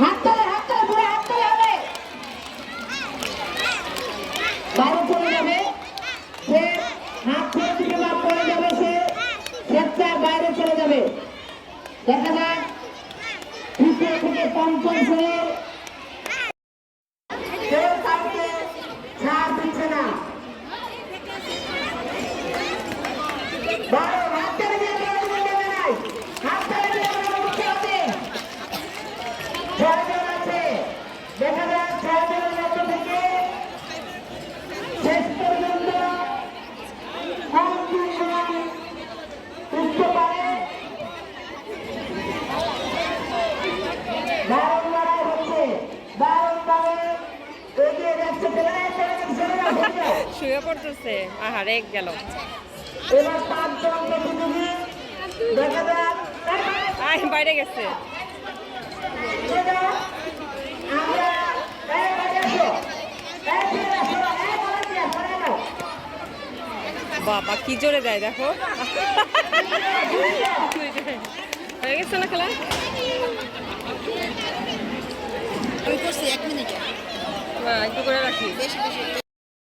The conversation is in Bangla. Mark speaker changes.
Speaker 1: হাত হাত তোলে হাত হবে। বাইরে চলে যাবে। সে হাত ছেড়ে যাবে সে। বাইরে চলে যাবে। দেখা যাক তৃতীয় থেকে পঞ্চম শ্রেণি ছয়জন আছে। দেখা যাক ছয়জনের মধ্য থেকে শেষ পর্যন্ত অন্তিম সময় উঠতে পারে? দারুণ লড়াই হচ্ছে। দারুণ ভাবে এগিয়ে যাচ্ছে। ছেলেরা ছেলেরা ছেলেরা যায়
Speaker 2: শুয়ে পড়তেছে। আহারে গেল।
Speaker 1: এবার পাঁচজন প্রতিযোগী। দেখা যাক।
Speaker 2: বাইরে গেছে। বাবা কি জোরে দেয় দেখো। হয়ে গেছে না খেলা?
Speaker 3: আমি করছি এক মিনিট।
Speaker 2: না একটু করে রাখি।
Speaker 3: বেশি বেশি